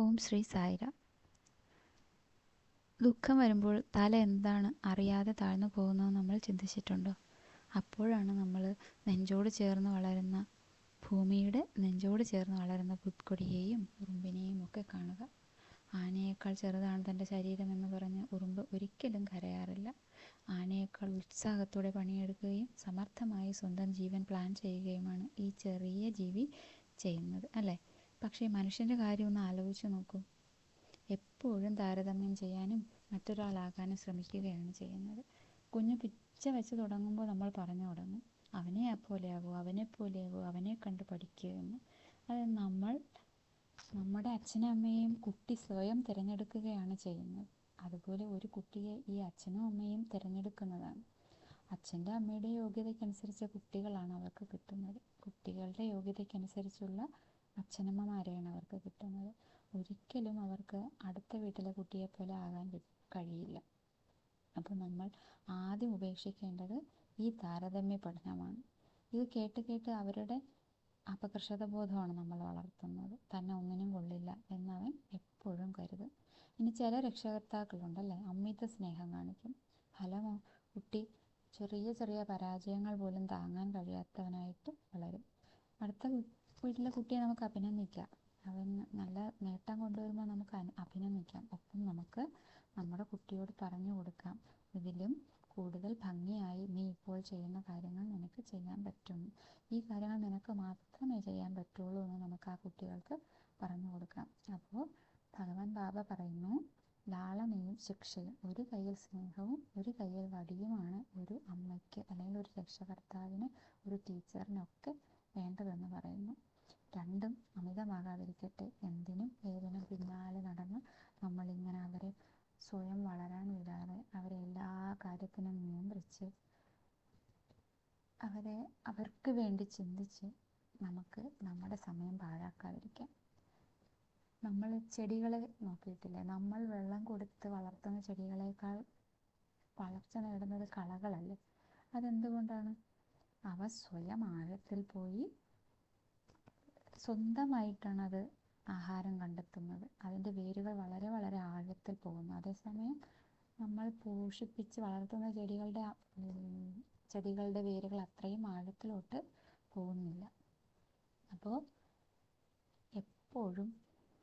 ഓം ശ്രീ സായിരാം. ദുഃഖം വരുമ്പോൾ തല എന്താണ് അറിയാതെ താഴ്ന്നു പോകുന്നത് നമ്മൾ ചിന്തിച്ചിട്ടുണ്ടോ? അപ്പോഴാണ് നമ്മൾ നെഞ്ചോട് ചേർന്ന് വളരുന്ന ഭൂമിയുടെ നെഞ്ചോട് ചേർന്ന് വളരുന്ന പുത്കൊടിയെയും ഉറുമ്പിനെയും ഒക്കെ കാണുക. ആനയേക്കാൾ ചെറുതാണ് തന്റെ ശരീരം എന്ന് പറഞ്ഞ് ഉറുമ്പ് ഒരിക്കലും കരയാറില്ല. ആനയേക്കാൾ ഉത്സാഹത്തോടെ പണിയെടുക്കുകയും സമർത്ഥമായി സ്വന്തം ജീവൻ പ്ലാൻ ചെയ്യുകയുമാണ് ഈ ചെറിയ ജീവി ചെയ്യുന്നത് അല്ലേ? പക്ഷേ മനുഷ്യന്റെ കാര്യം ഒന്ന് ആലോചിച്ച് നോക്കൂ. എപ്പോഴും താരതമ്യം ചെയ്യാനും മറ്റൊരാളാകാനും ശ്രമിക്കുകയാണ് ചെയ്യുന്നത്. കുഞ്ഞ് പിച്ച വെച്ച് തുടങ്ങുമ്പോൾ നമ്മൾ പറഞ്ഞു തുടങ്ങും അവനെ അപ്പോലെയാകൂ അവനെ പോലെയാകൂ അവനെ കണ്ട് പഠിക്കുക എന്ന്. അത് നമ്മൾ നമ്മുടെ അച്ഛനും അമ്മയും കുട്ടി സ്വയം തിരഞ്ഞെടുക്കുകയാണ് ചെയ്യുന്നത്. അതുപോലെ ഒരു കുട്ടിയെ ഈ അച്ഛനും അമ്മയും തിരഞ്ഞെടുക്കുന്നതാണ്. അച്ഛന്റെ അമ്മയുടെ യോഗ്യതയ്ക്കനുസരിച്ച് കുട്ടികളാണ് അവർക്ക് കിട്ടുന്നത്. കുട്ടികളുടെ യോഗ്യതയ്ക്കനുസരിച്ചുള്ള അച്ഛനമ്മമാരെയാണ് അവർക്ക് കിട്ടുന്നത്. ഒരിക്കലും അവർക്ക് അടുത്ത വീട്ടിലെ കുട്ടിയെ പോലെ ആകാൻ കഴിയില്ല. അപ്പോൾ നമ്മൾ ആദ്യം ഉപേക്ഷിക്കേണ്ടത് ഈ താരതമ്യ പഠനമാണ്. ഇത് കേട്ട് കേട്ട് അവരുടെ അപകർഷത ബോധമാണ് നമ്മൾ വളർത്തുന്നത്. തന്നെ ഒന്നിനും കൊള്ളില്ല എന്നവൻ എപ്പോഴും കരുതും. ഇനി ചില രക്ഷകർത്താക്കളുണ്ടല്ലേ? അമിത സ്നേഹം കാണിക്കും. ഫലമോ കുട്ടി ചെറിയ ചെറിയ പരാജയങ്ങൾ പോലും താങ്ങാൻ കഴിയാത്തവനായിട്ട് വളരും. വീട്ടിലെ കുട്ടിയെ നമുക്ക് അഭിനന്ദിക്കാം. അവൻ നല്ല നേട്ടം കൊണ്ടുവരുമ്പോൾ നമുക്ക് അഭിനന്ദിക്കാം. ഒപ്പം നമുക്ക് നമ്മുടെ കുട്ടിയോട് പറഞ്ഞു കൊടുക്കാം. ഇതിലും കൂടുതൽ ഭംഗിയായി നീ ഇപ്പോൾ ചെയ്യുന്ന കാര്യങ്ങൾ നിനക്ക് ചെയ്യാൻ പറ്റും. ഈ കാര്യങ്ങൾ നിനക്ക് മാത്രമേ ചെയ്യാൻ പറ്റുള്ളൂ എന്ന് നമുക്ക് ആ കുട്ടികൾക്ക് പറഞ്ഞു കൊടുക്കാം. അപ്പോൾ ഭഗവാൻ ബാബ പറയുന്നു ലാളനയും ശിക്ഷയും ഒരു കയ്യിൽ സ്നേഹവും ഒരു കയ്യിൽ വടിയുമാണ് ഒരു അമ്മയ്ക്ക് അല്ലെങ്കിൽ ഒരു രക്ഷകർത്താവിന് ഒരു ടീച്ചറിനൊക്കെ വേണ്ടതെന്ന് പറയുന്നു. രണ്ടും അമിതമാകാതിരിക്കട്ടെ. എന്തിനും ഏതിനും പിന്നാലെ നടന്ന് നമ്മളിങ്ങനെ അവരെ സ്വയം വളരാൻ വിടാതെ അവരെ എല്ലാ കാര്യത്തിനും നിയന്ത്രിച്ച് അവരെ അവർക്ക് വേണ്ടി ചിന്തിച്ച് നമുക്ക് നമ്മുടെ സമയം പാഴാക്കാതിരിക്കാം. നമ്മൾ ചെടികളെ നോക്കിയിട്ടില്ലേ? നമ്മൾ വെള്ളം കൊടുത്ത് വളർത്തുന്ന ചെടികളെക്കാൾ വളർച്ച നേടുന്നത് കളകളല്ലേ? അതെന്തുകൊണ്ടാണ്? അവ സ്വയം ആഴത്തിൽ പോയി സ്വന്തമായിട്ടാണ് അത് ആഹാരം കണ്ടെത്തുന്നത്. അതിന്റെ വേരുകൾ വളരെ വളരെ ആഴത്തിൽ പോകുന്നു. അതേസമയം നമ്മൾ പോഷിപ്പിച്ച് വളർത്തുന്ന ചെടികളുടെ ചെടികളുടെ വേരുകൾ അത്രയും ആഴത്തിലോട്ട് പോകുന്നില്ല. അപ്പോൾ എപ്പോഴും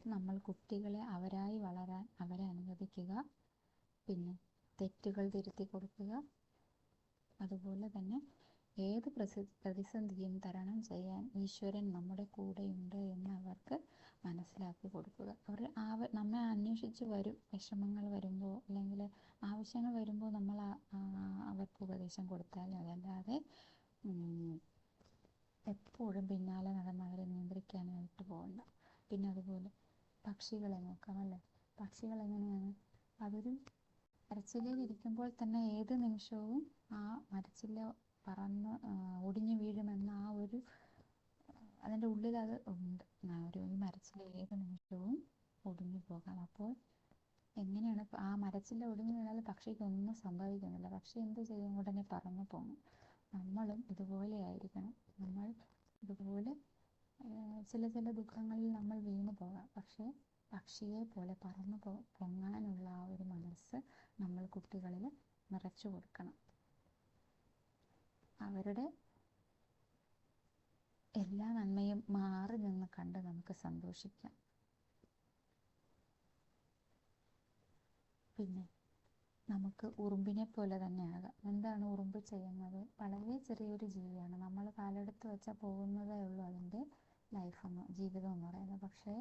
നമ്മൾ കുട്ടികളെ അവരായി വളരാൻ അവരെ അനുവദിക്കുക പിന്നെ തെറ്റുകൾ തിരുത്തി കൊടുക്കുക. അതുപോലെ തന്നെ ഏത് പ്രതി പ്രതിസന്ധിയും തരണം ചെയ്യാൻ ഈശ്വരൻ നമ്മുടെ കൂടെയുണ്ട് എന്ന് അവർക്ക് മനസ്സിലാക്കി കൊടുക്കുക. അവർ ആവ നമ്മെ അന്വേഷിച്ച് വരും വിഷമങ്ങൾ വരുമ്പോൾ അല്ലെങ്കിൽ ആവശ്യങ്ങൾ വരുമ്പോൾ നമ്മൾ അവർക്ക് ഉപദേശം കൊടുത്താൽ അതല്ലാതെ എപ്പോഴും പിന്നാലെ നടന്ന് അവരെ നിയന്ത്രിക്കാനായിട്ട് പോകണ്ട. പിന്നെ അതുപോലെ പക്ഷികളെ നോക്കാം അല്ലേ? പക്ഷികൾ എങ്ങനെയാണ്? അവരും മരച്ചില്ലയിൽ ഇരിക്കുമ്പോൾ തന്നെ ഏത് നിമിഷവും ആ മരച്ചില്ല പറന്ന് ഒടിഞ്ഞു വീഴുമെന്ന ആ ഒരു അതിന്റെ ഉള്ളിൽ അത് ഉണ്ട്. ആ ഒരു ഈ മരച്ചില്ല ഏത് നിമിഷവും ഒടിഞ്ഞു പോകാം. അപ്പോൾ എങ്ങനെയാണ് ആ മരച്ചില്ല ഒടിഞ്ഞു വീണാൽ പക്ഷിക്ക് ഒന്നും സംഭവിക്കുന്നില്ല. പക്ഷി എന്ത് ചെയ്യും? ഉടനെ പറന്നു പോകും. നമ്മളും ഇതുപോലെ ആയിരിക്കണം. നമ്മൾ ഇതുപോലെ ചില ചില ദുഃഖങ്ങളിൽ നമ്മൾ വീണു പോകാം. പക്ഷേ പക്ഷിയെ പോലെ പറന്നു പൊങ്ങാനുള്ള ആ ഒരു മനസ്സ് നമ്മൾ കുട്ടികളിൽ നിറച്ചു കൊടുക്കണം. അവരുടെ എല്ലാ നന്മയും മാറി നിന്ന് കണ്ട് നമുക്ക് സന്തോഷിക്കാം. പിന്നെ നമുക്ക് ഉറുമ്പിനെ പോലെ തന്നെ ആകാം. എന്താണ് ഉറുമ്പ് ചെയ്യുന്നത്? വളരെ ചെറിയൊരു ജീവിയാണ്. നമ്മൾ കാലെടുത്ത് വെച്ചാൽ പോകുന്നതേ ഉള്ളൂ അതിന്റെ ലൈഫ് എന്ന് ജീവിതം എന്ന് പറയുന്നത്. പക്ഷേ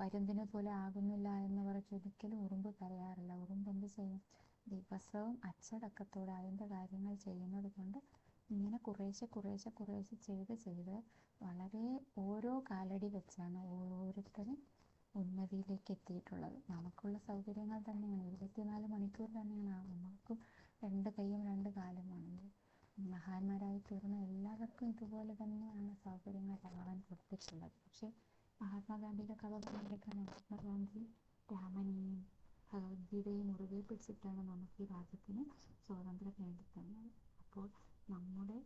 പരുന്തിനെ പോലെ ആകുന്നില്ല എന്ന് പറഞ്ഞ് ഒരിക്കലും ഉറുമ്പ് കരയാറില്ല. ഉറുമ്പ് എന്ത് ചെയ്യും? ദിവസവും അച്ചടക്കത്തോടെ അതിന്റെ കാര്യങ്ങൾ ചെയ്യുന്നത് കൊണ്ട് ഇങ്ങനെ കുറേശ്ശെ കുറേശ്ശെ കുറേശ്ശെ ചെയ്ത് ചെയ്ത് വളരെ ഓരോ കാലടി വെച്ചാണ് ഓരോരുത്തരും ഉന്നതിയിലേക്ക് എത്തിയിട്ടുള്ളത്. നമുക്കുള്ള സൗകര്യങ്ങൾ തന്നെയാണ്. ഇരുപത്തിനാല് മണിക്കൂർ തന്നെയാണ് നമുക്കും രണ്ട് കൈയും രണ്ട് കാലുമാണെങ്കിൽ മഹാന്മാരായി തീർന്ന എല്ലാവർക്കും ഇതുപോലെ തന്നെയാണ് സൗകര്യങ്ങൾ ഭഗവാൻ കൊടുത്തിട്ടുള്ളത്. പക്ഷേ മഹാത്മാഗാന്ധിയുടെ കഥ പറഞ്ഞെടുക്കാൻ മഹാത്മാഗാന്ധി രാമനെയും ഭഗവത്ഗീതയെ മുറുകെ പിടിച്ചിട്ടാണ് നമുക്ക് ഈ രാജ്യത്തിന് സ്വാതന്ത്ര്യം നേടിത്തന്നത് അപ്പോൾ നമ്മുടെ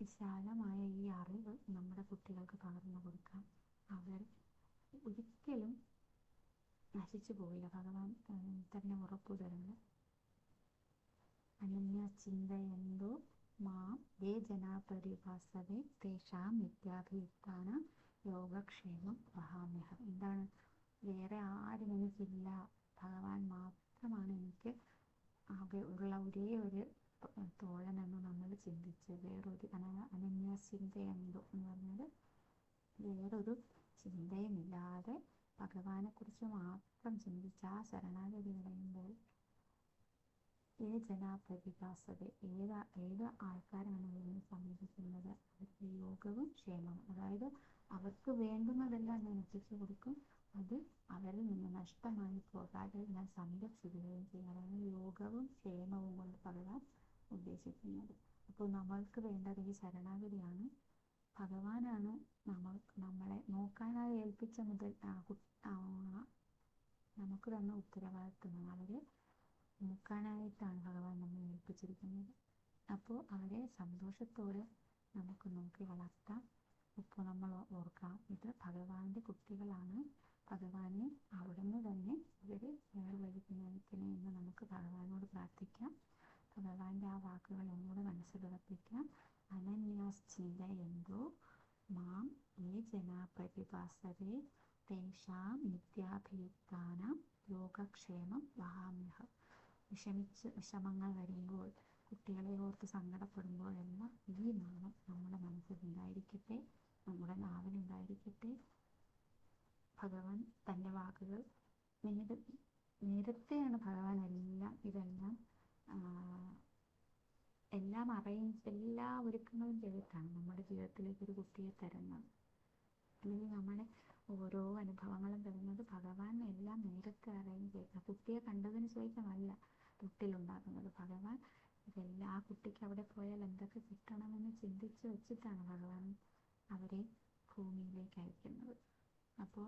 വിശാലമായ ഈ അറിവ് നമ്മുടെ കുട്ടികൾക്ക് പകർന്നു കൊടുക്കാം. അവർ ഒരിക്കലും നശിച്ചു പോവില്ല. ഭഗവാൻ തന്നെ ഉറപ്പു തരുന്നു. അനന്യ ചിന്തയന്തോ മാം ഏ ജനാ പരിഭാസവേ തേഷാം നിത്യാഭിയുക്താന യോഗക്ഷേമം വഹാമ്യഹം. എന്താണ് വേറെ ആരും എനിക്കില്ല. ഭഗവാൻ മാത്രമാണ് എനിക്ക് ആകെ ഉള്ള ഒരേ ഒരു തോഴനെന്ന് നമ്മൾ ചിന്തിച്ച് വേറൊരു അന അനന്യ ചിന്തയന്തോ എന്ന് പറഞ്ഞത് വേറൊരു ചിന്തയുമില്ലാതെ ഭഗവാനെക്കുറിച്ച് മാത്രം ചിന്തിച്ച് ആ ശരണാഗതി പറയുമ്പോൾ ഏ ജനാപ്രതിഭാസത ഏത് ഏത് ആൾക്കാരാണ് ഇതിനെ സമീപിക്കുന്നത് അവർക്ക് യോഗവും ക്ഷേമവും. അതായത് അവർക്ക് വേണ്ടുന്നതെല്ലാം ഞാൻ എത്തിച്ചു കൊടുക്കും. അത് അവരിൽ നിന്ന് നഷ്ടമായി പോകാതെ ഞാൻ സംരക്ഷിക്കുകയും ചെയ്യും അതാണ് യോഗവും ക്ഷേമവും കൊണ്ട് പറയാൻ ഉദ്ദേശിക്കുന്നത്. അപ്പോൾ നമ്മൾക്ക് വേണ്ടത് ഈ ശരണാഗതിയാണ്. ഭഗവാനാണ് നമ്മൾ നമ്മളെ നോക്കാനായി ഏൽപ്പിച്ച മുതൽ നമുക്ക് തന്ന ഉത്തരവാദിത്വം അവരെ നോക്കാനായിട്ടാണ് ഭഗവാൻ നമ്മെ ഏൽപ്പിച്ചിരിക്കുന്നത്. അപ്പോൾ അവരെ സന്തോഷത്തോടെ നമുക്ക് നോക്കി വളർത്താം. ഇപ്പോൾ നമ്മൾ ഓർക്കാം ഇത് ഭഗവാന്റെ കുട്ടികളാണ്. ഭഗവാനെ അവിടുന്ന് തന്നെ ഇവർ നേർവഴിക്കുന്നതിനെ എന്ന് നമുക്ക് ഭഗവാനോട് പ്രാർത്ഥിക്കാം. ഭഗവാന്റെ ആ വാക്കുകൾ ഒന്നുകൂടെ മനസ്സിലുറപ്പിക്കാം. അനന്യാശ്ചിന്തയെന്തോ മാം ഏ ജനാപ്രതിഭാസരെ തേഷാം നിത്യാഭിയുക്താനാം യോഗക്ഷേമം വഹാമ്യഹ. വിഷമിച്ച് വിഷമങ്ങൾ വരുമ്പോൾ കുട്ടികളെ ഓർത്ത് സങ്കടപ്പെടുമ്പോഴെല്ലാം ഈ നാമം നമ്മുടെ മനസ്സിലുണ്ടായിരിക്കട്ടെ നമ്മുടെ നാവിലുണ്ടായിരിക്കട്ടെ. ഭഗവാൻ തന്റെ വാക്കുകൾ നേര നേരത്തെയാണ് ഭഗവാൻ എല്ലാം ഇതെല്ലാം എല്ലാം അറേഞ്ച് എല്ലാ ഒരുക്കങ്ങളും ചെയ്തിട്ടാണ് നമ്മുടെ ജീവിതത്തിലേക്ക് ഒരു കുട്ടിയെ തരുന്നത്. അല്ലെങ്കിൽ നമ്മുടെ ഓരോ അനുഭവങ്ങളും തരുന്നത് ഭഗവാൻ എല്ലാം നേരത്തെ അറേഞ്ച് ചെയ്ത കുട്ടിയെ കണ്ടതിന് ശേഷമല്ല തൊട്ടിലുണ്ടാക്കുന്നത് ഭഗവാൻ ഇതെല്ലാം ആ കുട്ടിക്ക് അവിടെ പോയാൽ എന്തൊക്കെ കിട്ടണമെന്ന് ചിന്തിച്ച് വെച്ചിട്ടാണ് ഭഗവാൻ അവരെ ഭൂമിയിലേക്ക് അയക്കുന്നത്. അപ്പോൾ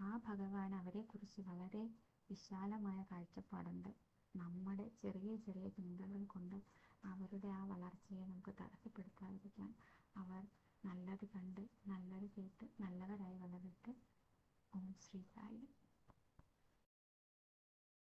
ആ ഭഗവാൻ അവരെക്കുറിച്ച് വളരെ വിശാലമായ കാഴ്ചപ്പാടുണ്ട്. നമ്മുടെ ചെറിയ ചെറിയ ചിന്തകൾ കൊണ്ട് അവരുടെ ആ വളർച്ചയെ നമുക്ക് തടസ്സപ്പെടുത്താതിരിക്കാൻ അവർ നല്ലത് കണ്ട് നല്ലത് കേട്ട് നല്ലവരായി വളരട്ടെ. ഓം ശ്രീ സായി.